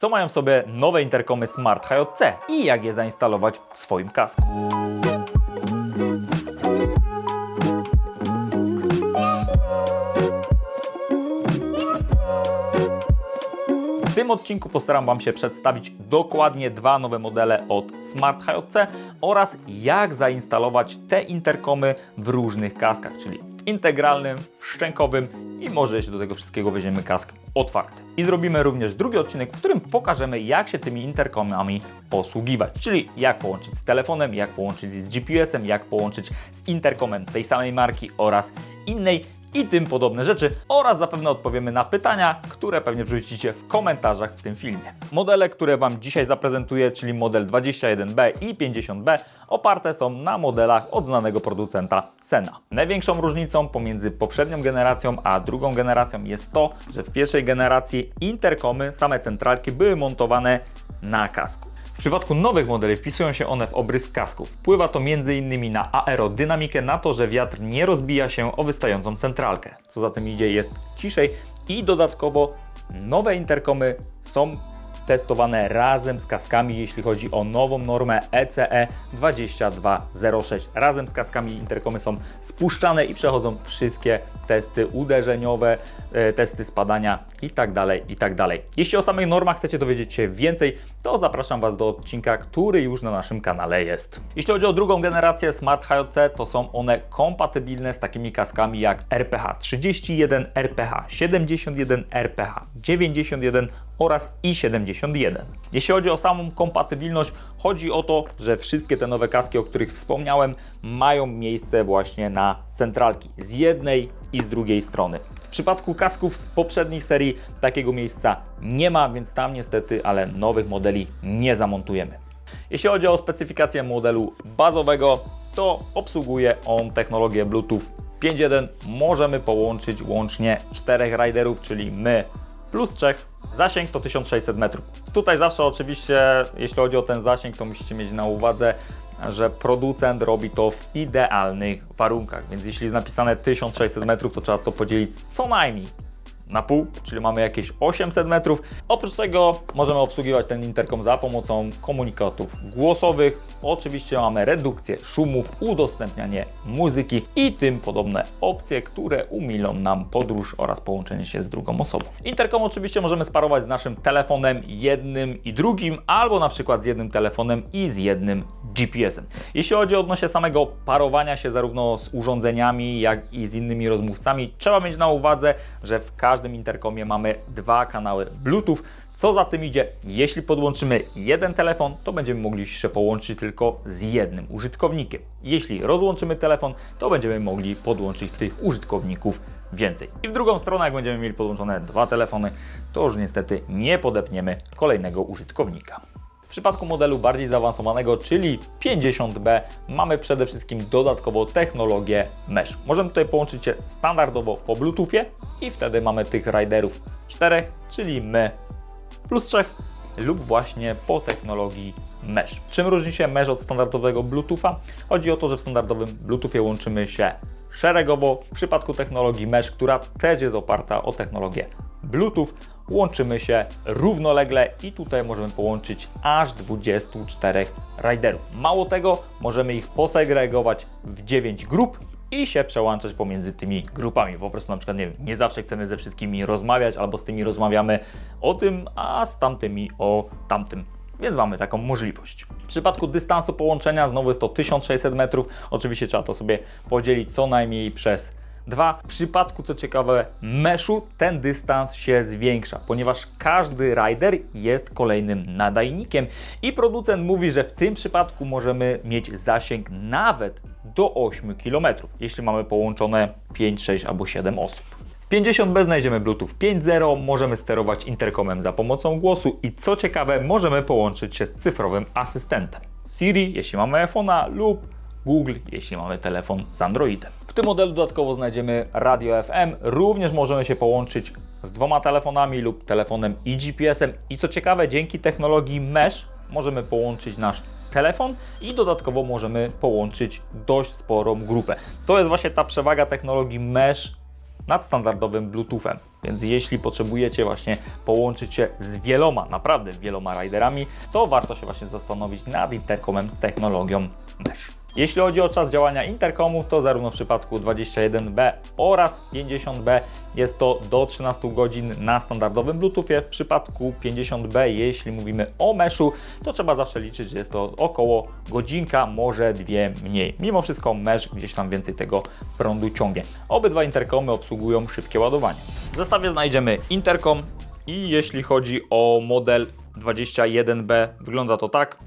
Co mają w sobie nowe interkomy Smart HJC i jak je zainstalować w swoim kasku. W tym odcinku postaram Wam się przedstawić dokładnie dwa nowe modele od Smart HJC oraz jak zainstalować te interkomy w różnych kaskach, czyli integralnym, w szczękowym i może jeszcze do tego wszystkiego weźmiemy kask otwarty. I zrobimy również drugi odcinek, w którym pokażemy jak się tymi interkomami posługiwać, czyli jak połączyć z telefonem, jak połączyć z GPS-em, jak połączyć z interkomem tej samej marki oraz innej i tym podobne rzeczy oraz zapewne odpowiemy na pytania, które pewnie wrzucicie w komentarzach w tym filmie. Modele, które Wam dzisiaj zaprezentuję, czyli model 21B i 50B, oparte są na modelach od znanego producenta Sena. Największą różnicą pomiędzy poprzednią generacją a drugą generacją jest to, że w pierwszej generacji interkomy, same centralki były montowane na kasku. W przypadku nowych modeli wpisują się one w obrys kasków. Wpływa to m.in. na aerodynamikę, na to, że wiatr nie rozbija się o wystającą centralkę. Co za tym idzie, jest ciszej i dodatkowo nowe interkomy są testowane razem z kaskami, jeśli chodzi o nową normę E ECE 2206. Razem z kaskami interkomy są spuszczane i przechodzą wszystkie testy uderzeniowe, e, testy spadania itd. itd. Jeśli o samych normach chcecie dowiedzieć się więcej, to zapraszam Was do odcinka, który już na naszym kanale jest. Jeśli chodzi o drugą generację Smart HJC, to są one kompatybilne z takimi kaskami jak RPH 31, RPH 71, RPH 91 oraz i71. Jeśli chodzi o samą kompatybilność, chodzi o to, że wszystkie te nowe kaski, o których wspomniałem, mają miejsce właśnie na centralki z jednej i z drugiej strony. W przypadku kasków z poprzednich serii takiego miejsca nie ma, więc tam niestety, ale nowych modeli nie zamontujemy. Jeśli chodzi o specyfikację modelu bazowego, to obsługuje on technologię Bluetooth 5.1. Możemy połączyć łącznie czterech riderów, czyli my plus Czech. Zasięg to 1600 metrów. Tutaj zawsze oczywiście, jeśli chodzi o ten zasięg, to musicie mieć na uwadze, że producent robi to w idealnych warunkach. Więc jeśli jest napisane 1600 metrów, to trzeba to podzielić co najmniej na pół, czyli mamy jakieś 800 metrów. Oprócz tego możemy obsługiwać ten interkom za pomocą komunikatów głosowych. Oczywiście mamy redukcję szumów, udostępnianie muzyki i tym podobne opcje, które umilą nam podróż oraz połączenie się z drugą osobą. Interkom oczywiście możemy sparować z naszym telefonem jednym i drugim, albo na przykład z jednym telefonem i z jednym GPS-em. Jeśli chodzi o odnośnie samego parowania się zarówno z urządzeniami, jak i z innymi rozmówcami, trzeba mieć na uwadze, że w każdym interkomie mamy dwa kanały Bluetooth. Co za tym idzie, jeśli podłączymy jeden telefon, to będziemy mogli się połączyć tylko z jednym użytkownikiem. Jeśli rozłączymy telefon, to będziemy mogli podłączyć tych użytkowników więcej. I w drugą stronę, jak będziemy mieli podłączone dwa telefony, to już niestety nie podepniemy kolejnego użytkownika. W przypadku modelu bardziej zaawansowanego, czyli 50B, mamy przede wszystkim dodatkowo technologię Mesh. Możemy tutaj połączyć się standardowo po Bluetoothie i wtedy mamy tych riderów czterech, czyli my plus 3 lub właśnie po technologii Mesh. Czym różni się Mesh od standardowego Bluetootha? Chodzi o to, że w standardowym Bluetoothie łączymy się szeregowo. W przypadku technologii Mesh, która też jest oparta o technologię Bluetooth, łączymy się równolegle i tutaj możemy połączyć aż 24 riderów. Mało tego, możemy ich posegregować w 9 grup i się przełączać pomiędzy tymi grupami. Po prostu na przykład, nie nie zawsze chcemy ze wszystkimi rozmawiać, albo z tymi rozmawiamy o tym, a z tamtymi o tamtym. Więc mamy taką możliwość. W przypadku dystansu połączenia znowu jest to 1600 metrów. Oczywiście trzeba to sobie podzielić co najmniej przez dwa. W przypadku, co ciekawe, meszu ten dystans się zwiększa, ponieważ każdy rider jest kolejnym nadajnikiem i producent mówi, że w tym przypadku możemy mieć zasięg nawet do 8 km, jeśli mamy połączone 5, 6 albo 7 osób. W 50B znajdziemy Bluetooth 5.0, możemy sterować interkomem za pomocą głosu i co ciekawe, możemy połączyć się z cyfrowym asystentem. Siri, jeśli mamy iPhone'a lub Google, jeśli mamy telefon z Androidem. W tym modelu dodatkowo znajdziemy radio FM, również możemy się połączyć z dwoma telefonami lub telefonem i GPS-em i co ciekawe, dzięki technologii Mesh możemy połączyć nasz telefon i dodatkowo możemy połączyć dość sporą grupę. To jest właśnie ta przewaga technologii Mesh nadstandardowym Bluetoothem. Więc jeśli potrzebujecie właśnie połączyć się z wieloma, naprawdę wieloma riderami, to warto się właśnie zastanowić nad interkomem z technologią Mesh. Jeśli chodzi o czas działania interkomu, to zarówno w przypadku 21B oraz 50B jest to do 13 godzin na standardowym Bluetoothie. W przypadku 50B, jeśli mówimy o meszu, to trzeba zawsze liczyć, że jest to około godzinka, może dwie mniej. Mimo wszystko mesh gdzieś tam więcej tego prądu ciągnie. Obydwa interkomy obsługują szybkie ładowanie. W zestawie znajdziemy interkom i jeśli chodzi o model 21B, wygląda to tak.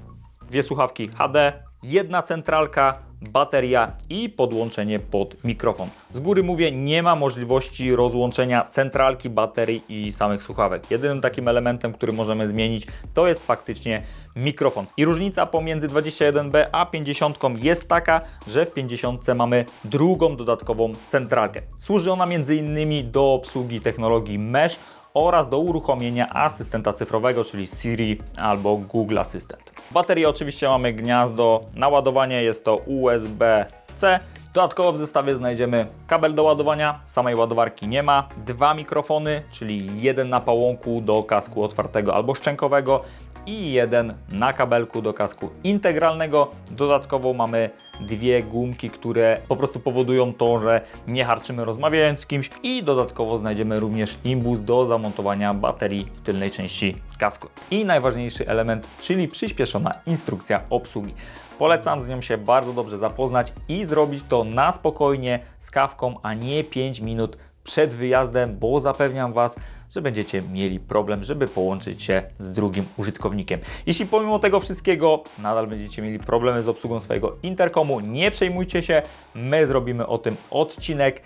Dwie słuchawki HD, jedna centralka, bateria i podłączenie pod mikrofon. Z góry mówię, nie ma możliwości rozłączenia centralki, baterii i samych słuchawek. Jedynym takim elementem, który możemy zmienić, to jest faktycznie mikrofon. I różnica pomiędzy 21B a 50 jest taka, że w 50 mamy drugą dodatkową centralkę. Służy ona m.in. do obsługi technologii Mesh oraz do uruchomienia asystenta cyfrowego, czyli Siri albo Google Assistant. W baterii oczywiście mamy gniazdo na ładowanie, jest to USB-C. Dodatkowo w zestawie znajdziemy kabel do ładowania, samej ładowarki nie ma, dwa mikrofony, czyli jeden na pałąku do kasku otwartego albo szczękowego i jeden na kabelku do kasku integralnego. Dodatkowo mamy dwie gumki, które po prostu powodują to, że nie harczymy rozmawiając z kimś i dodatkowo znajdziemy również imbus do zamontowania baterii w tylnej części kasku. I najważniejszy element, czyli przyspieszona instrukcja obsługi. Polecam z nią się bardzo dobrze zapoznać i zrobić to na spokojnie z kawką, a nie 5 minut przed wyjazdem, bo zapewniam Was, że będziecie mieli problem, żeby połączyć się z drugim użytkownikiem. Jeśli pomimo tego wszystkiego nadal będziecie mieli problemy z obsługą swojego interkomu, nie przejmujcie się, my zrobimy o tym odcinek,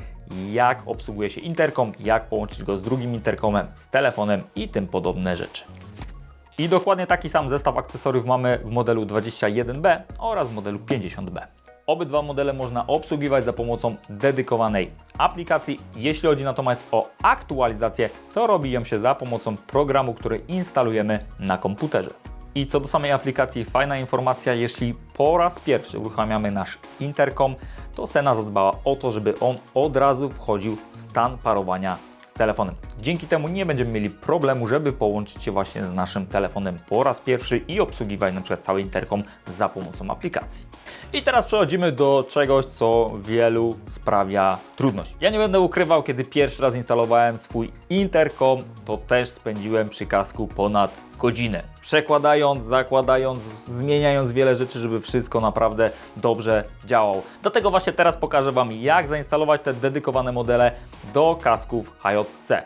jak obsługuje się interkom, jak połączyć go z drugim interkomem, z telefonem i tym podobne rzeczy. I dokładnie taki sam zestaw akcesoriów mamy w modelu 21B oraz w modelu 50B. Obydwa modele można obsługiwać za pomocą dedykowanej aplikacji. Jeśli chodzi natomiast o aktualizację, to robi ją się za pomocą programu, który instalujemy na komputerze. I co do samej aplikacji, fajna informacja, jeśli po raz pierwszy uruchamiamy nasz interkom, to Sena zadbała o to, żeby on od razu wchodził w stan parowania telefonem. Dzięki temu nie będziemy mieli problemu, żeby połączyć się właśnie z naszym telefonem po raz pierwszy i obsługiwać na przykład cały interkom za pomocą aplikacji. I teraz przechodzimy do czegoś, co wielu sprawia trudność. Ja nie będę ukrywał, kiedy pierwszy raz instalowałem swój interkom, to też spędziłem przy kasku ponad godzinę. Przekładając, zakładając, zmieniając wiele rzeczy, żeby wszystko naprawdę dobrze działało. Dlatego właśnie teraz pokażę Wam, jak zainstalować te dedykowane modele do kasków HJC.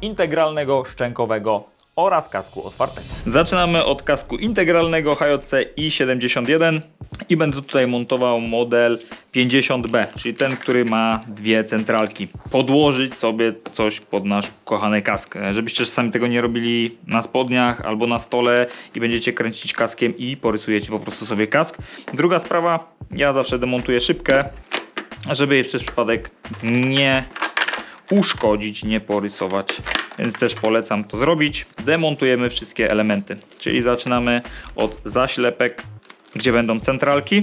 Integralnego, szczękowego oraz kasku otwartego. Zaczynamy od kasku integralnego HJC i71 i będę tutaj montował model 50B, czyli ten, który ma dwie centralki. Podłożyć sobie coś pod nasz kochany kask, żebyście czasami tego nie robili na spodniach albo na stole i będziecie kręcić kaskiem i porysujecie po prostu sobie kask. Druga sprawa, ja zawsze demontuję szybkę, żeby jej przez przypadek nie uszkodzić, nie porysować. Więc też polecam to zrobić. Demontujemy wszystkie elementy, czyli zaczynamy od zaślepek, gdzie będą centralki.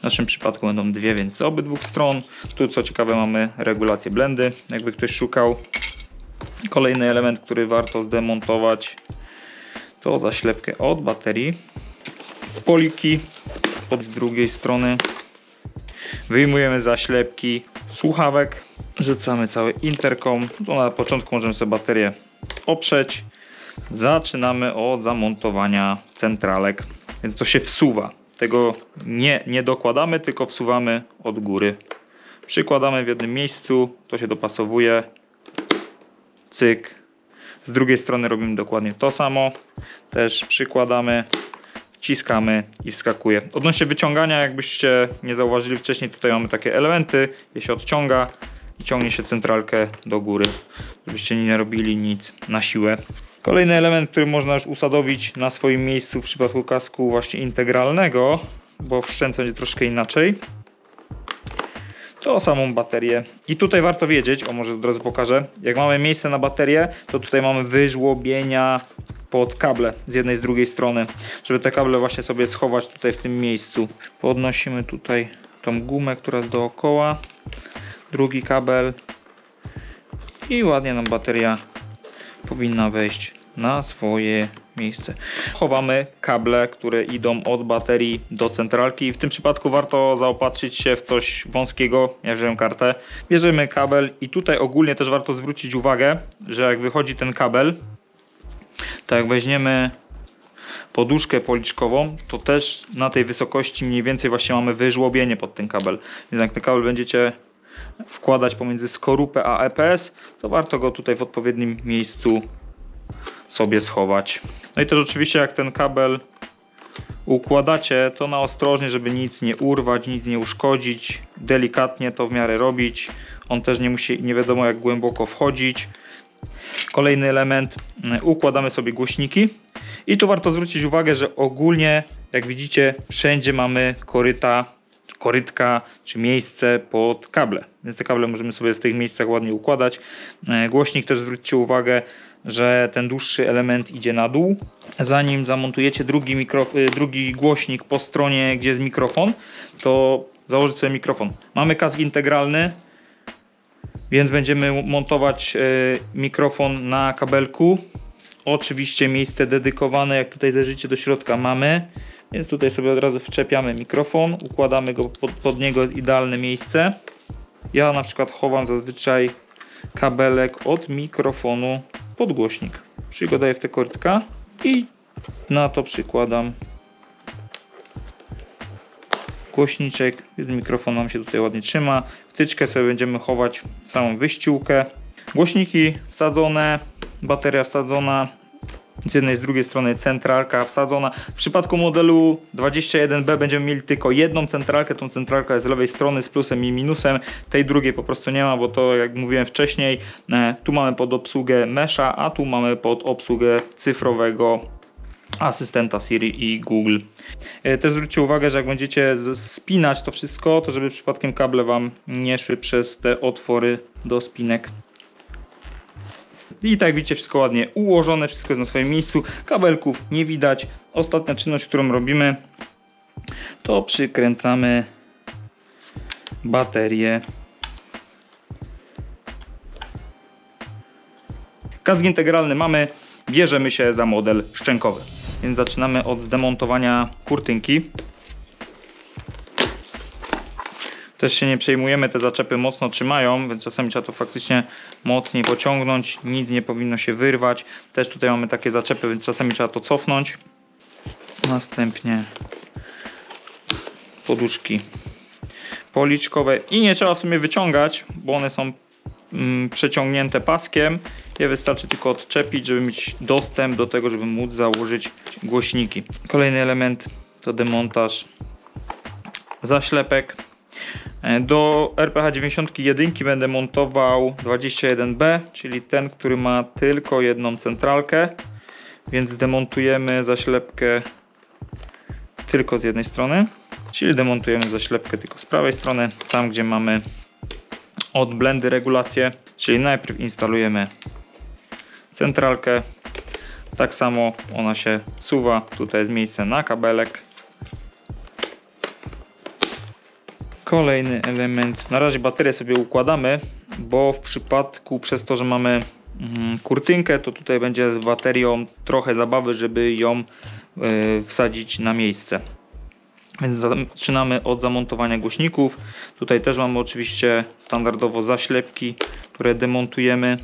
W naszym przypadku będą dwie, więc z obydwu stron. Tu co ciekawe mamy regulację blendy, jakby ktoś szukał. Kolejny element, który warto zdemontować to zaślepkę od baterii. Poliki od drugiej strony. Wyjmujemy zaślepki słuchawek. Rzucamy cały interkom. Na początku możemy sobie baterię oprzeć. Zaczynamy od zamontowania centralek. Więc to się wsuwa. Tego nie, nie dokładamy, tylko wsuwamy od góry. Przykładamy w jednym miejscu, to się dopasowuje. Cyk. Z drugiej strony robimy dokładnie to samo. Też przykładamy, wciskamy i wskakuje. Odnośnie wyciągania, jakbyście nie zauważyli wcześniej, tutaj mamy takie elementy. Je się odciąga ciągnie się centralkę do góry, żebyście nie robili nic na siłę. Kolejny element, który można już usadowić na swoim miejscu w przypadku kasku właśnie integralnego, bo w szczęce będzie troszkę inaczej, to samą baterię. I tutaj warto wiedzieć, o może od razu pokażę, jak mamy miejsce na baterię, to tutaj mamy wyżłobienia pod kable z jednej z drugiej strony, żeby te kable właśnie sobie schować tutaj w tym miejscu. Podnosimy tutaj tą gumę, która jest dookoła. Drugi kabel i ładnie nam bateria powinna wejść na swoje miejsce. Chowamy kable, które idą od baterii do centralki. W tym przypadku warto zaopatrzyć się w coś wąskiego. Ja wziąłem kartę. Bierzemy kabel i tutaj ogólnie też warto zwrócić uwagę, że jak wychodzi ten kabel, to jak weźmiemy poduszkę policzkową, to też na tej wysokości mniej więcej właśnie mamy wyżłobienie pod ten kabel. Więc jak ten kabel będziecie wkładać pomiędzy skorupę a EPS, to warto go tutaj w odpowiednim miejscu sobie schować. No i też oczywiście jak ten kabel układacie, to na ostrożnie, żeby nic nie urwać, nic nie uszkodzić. Delikatnie to w miarę robić. On też nie musi nie wiadomo jak głęboko wchodzić. Kolejny element, y, układamy sobie głośniki. I tu warto zwrócić uwagę, że ogólnie, jak widzicie, wszędzie mamy koryta, korytka czy miejsce pod kable. Więc te kable możemy sobie w tych miejscach ładnie układać. E, Głośnik też zwróćcie uwagę, że ten dłuższy element idzie na dół. Zanim zamontujecie drugi, mikro, y, drugi głośnik po stronie, gdzie jest mikrofon, to założyć sobie mikrofon. Mamy kask integralny, więc będziemy montować e, mikrofon na kabelku. Oczywiście miejsce dedykowane, jak tutaj zajrzycie do środka mamy, więc tutaj sobie od razu wczepiamy mikrofon, układamy go pod, pod niego jest idealne miejsce. Ja na przykład chowam zazwyczaj kabelek od mikrofonu pod głośnik. Czyli go daję w tę korytka i na to przykładam głośniczek, mikrofon nam się tutaj ładnie trzyma. Wtyczkę sobie będziemy chować samą wyściółkę. Głośniki wsadzone, bateria wsadzona, z jednej z drugiej strony centralka wsadzona. W przypadku modelu 21B będziemy mieli tylko jedną centralkę. Tą centralka jest z lewej strony z plusem i minusem. Tej drugiej po prostu nie ma, bo to jak mówiłem wcześniej, e, tu mamy pod obsługę Mesha, a tu mamy pod obsługę cyfrowego asystenta Siri i Google. E, Też zwróćcie uwagę, że jak będziecie spinać to wszystko, to żeby przypadkiem kable Wam nie szły przez te otwory do spinek. I tak widzicie, wszystko ładnie ułożone, wszystko jest na swoim miejscu. Kabelków nie widać. Ostatnia czynność, którą robimy, to przykręcamy baterię. Kask integralny mamy, bierzemy się za model szczękowy. Więc zaczynamy od zdemontowania kurtynki. Też się nie przejmujemy, te zaczepy mocno trzymają, więc czasami trzeba to faktycznie mocniej pociągnąć, nic nie powinno się wyrwać. Też tutaj mamy takie zaczepy, więc czasami trzeba to cofnąć. Następnie poduszki policzkowe i nie trzeba w sumie wyciągać, bo one są mm, przeciągnięte paskiem. Je wystarczy tylko odczepić, żeby mieć dostęp do tego, żeby móc założyć głośniki. Kolejny element to demontaż zaślepek. E, Do RPH 91 będę montował 21B, czyli ten, który ma tylko jedną centralkę, więc demontujemy zaślepkę tylko z jednej strony, czyli demontujemy zaślepkę tylko z prawej strony, tam gdzie mamy od blendy regulację, czyli najpierw instalujemy centralkę, tak samo ona się suwa, tutaj jest miejsce na kabelek, Kolejny element. Na razie baterię sobie układamy, bo w przypadku przez to, że mamy mm, kurtynkę, to tutaj będzie z baterią trochę zabawy, żeby ją y, wsadzić na miejsce. Więc zaczynamy od zamontowania głośników. Tutaj też mamy oczywiście standardowo zaślepki, które demontujemy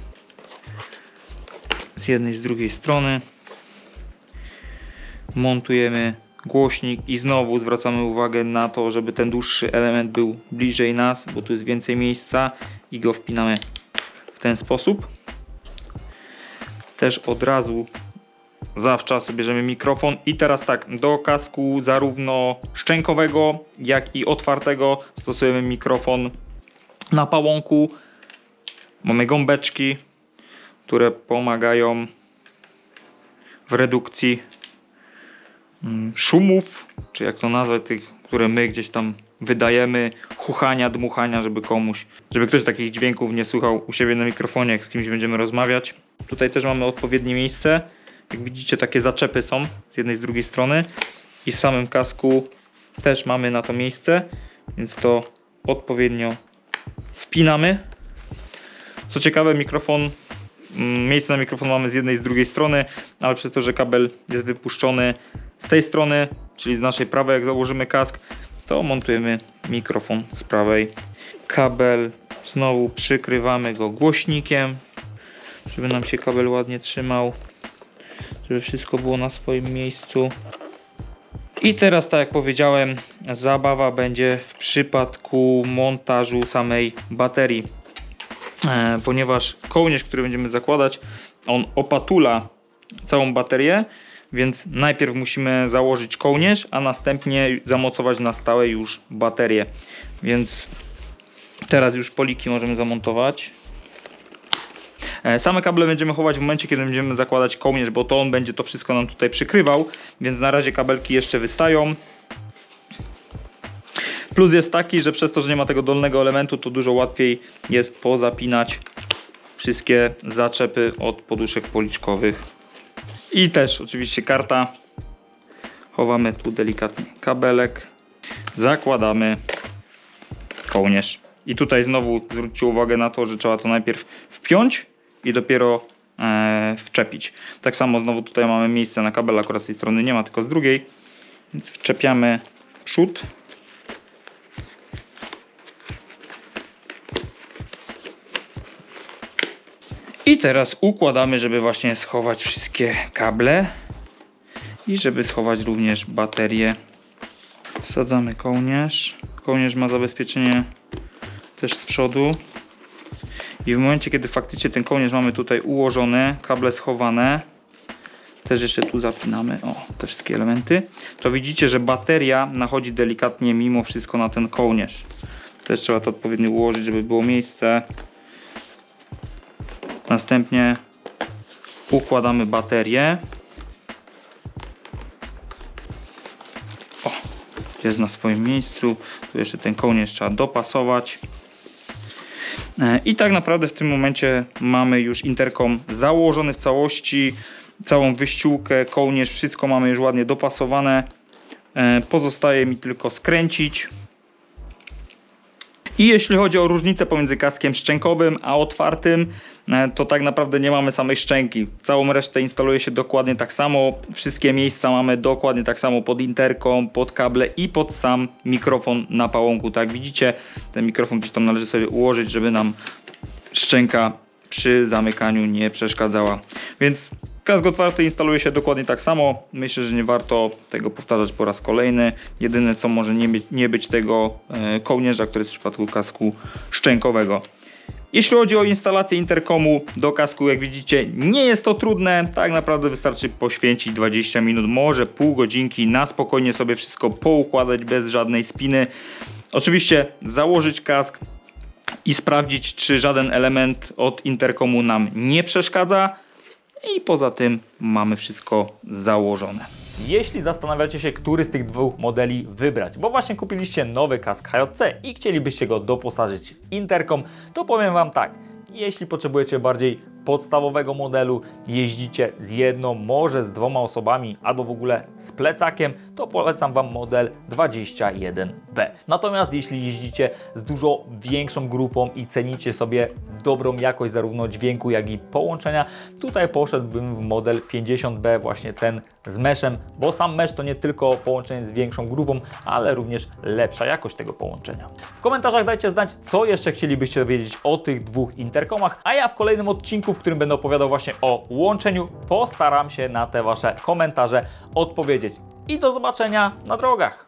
z jednej z drugiej strony. Montujemy głośnik i znowu zwracamy uwagę na to, żeby ten dłuższy element był bliżej nas, bo tu jest więcej miejsca i go wpinamy w ten sposób. Też od razu zawczasu bierzemy mikrofon i teraz tak, do kasku zarówno szczękowego jak i otwartego stosujemy mikrofon na pałąku. Mamy gąbeczki, które pomagają w redukcji szumów, czy jak to nazwać, tych, które my gdzieś tam wydajemy, chuchania, dmuchania, żeby komuś, żeby ktoś takich dźwięków nie słuchał u siebie na mikrofonie, jak z kimś będziemy rozmawiać. Tutaj też mamy odpowiednie miejsce. Jak widzicie, takie zaczepy są z jednej z drugiej strony i w samym kasku też mamy na to miejsce, więc to odpowiednio wpinamy. Co ciekawe, mikrofon, mm, miejsce na mikrofon mamy z jednej z drugiej strony, ale przez to, że kabel jest wypuszczony z tej strony, czyli z naszej prawej, jak założymy kask, to montujemy mikrofon z prawej. Kabel znowu przykrywamy go głośnikiem, żeby nam się kabel ładnie trzymał, żeby wszystko było na swoim miejscu. I teraz, tak jak powiedziałem, zabawa będzie w przypadku montażu samej baterii. E, ponieważ kołnierz, który będziemy zakładać, on opatula całą baterię, więc najpierw musimy założyć kołnierz, a następnie zamocować na stałe już baterię. Więc teraz już poliki możemy zamontować. E, Same kable będziemy chować w momencie, kiedy będziemy zakładać kołnierz, bo to on będzie to wszystko nam tutaj przykrywał, więc na razie kabelki jeszcze wystają. Plus jest taki, że przez to, że nie ma tego dolnego elementu, to dużo łatwiej jest pozapinać wszystkie zaczepy od poduszek policzkowych. I też oczywiście karta. Chowamy tu delikatnie kabelek. Zakładamy kołnierz. I tutaj znowu zwróćcie uwagę na to, że trzeba to najpierw wpiąć i dopiero e, wczepić. Tak samo znowu tutaj mamy miejsce na kabel, akurat z tej strony nie ma, tylko z drugiej. Więc wczepiamy przód. Teraz układamy, żeby właśnie schować wszystkie kable i żeby schować również baterię. Wsadzamy kołnierz. Kołnierz ma zabezpieczenie też z przodu. I w momencie, kiedy faktycznie ten kołnierz mamy tutaj ułożony, kable schowane, też jeszcze tu zapinamy, o, te wszystkie elementy, to widzicie, że bateria nachodzi delikatnie mimo wszystko na ten kołnierz. Też trzeba to odpowiednio ułożyć, żeby było miejsce. Następnie układamy baterię. O, jest na swoim miejscu. Tu jeszcze ten kołnierz trzeba dopasować. E, I tak naprawdę w tym momencie mamy już interkom założony w całości. Całą wyściółkę, kołnierz, wszystko mamy już ładnie dopasowane. E, Pozostaje mi tylko skręcić. I jeśli chodzi o różnicę pomiędzy kaskiem szczękowym a otwartym, to tak naprawdę nie mamy samej szczęki. Całą resztę instaluje się dokładnie tak samo. Wszystkie miejsca mamy dokładnie tak samo pod interkom, pod kable i pod sam mikrofon na pałąku. Tak jak widzicie, ten mikrofon gdzieś tam należy sobie ułożyć, żeby nam szczęka przy zamykaniu nie przeszkadzała. Więc kask otwarty instaluje się dokładnie tak samo. Myślę, że nie warto tego powtarzać po raz kolejny. Jedyne co może nie być, nie być tego e, kołnierza, który jest w przypadku kasku szczękowego. Jeśli chodzi o instalację interkomu do kasku, jak widzicie, nie jest to trudne. Tak naprawdę wystarczy poświęcić 20 minut, może pół godzinki na spokojnie sobie wszystko poukładać bez żadnej spiny. Oczywiście założyć kask i sprawdzić, czy żaden element od interkomu nam nie przeszkadza. I poza tym mamy wszystko założone. Jeśli zastanawiacie się, który z tych dwóch modeli wybrać, bo właśnie kupiliście nowy kask HJC i chcielibyście go doposażyć w interkom, to powiem Wam tak. Jeśli potrzebujecie bardziej podstawowego modelu, jeździcie z jedną, może z dwoma osobami, albo w ogóle z plecakiem, to polecam Wam model 21B. Natomiast jeśli jeździcie z dużo większą grupą i cenicie sobie dobrą jakość zarówno dźwięku, jak i połączenia, tutaj poszedłbym w model 50B, właśnie ten z meshem, bo sam mesh to nie tylko połączenie z większą grupą, ale również lepsza jakość tego połączenia. W komentarzach dajcie znać, co jeszcze chcielibyście wiedzieć o tych dwóch interkomach, a ja w kolejnym odcinku, w którym będę opowiadał właśnie o łączeniu, postaram się na te Wasze komentarze odpowiedzieć. I do zobaczenia na drogach.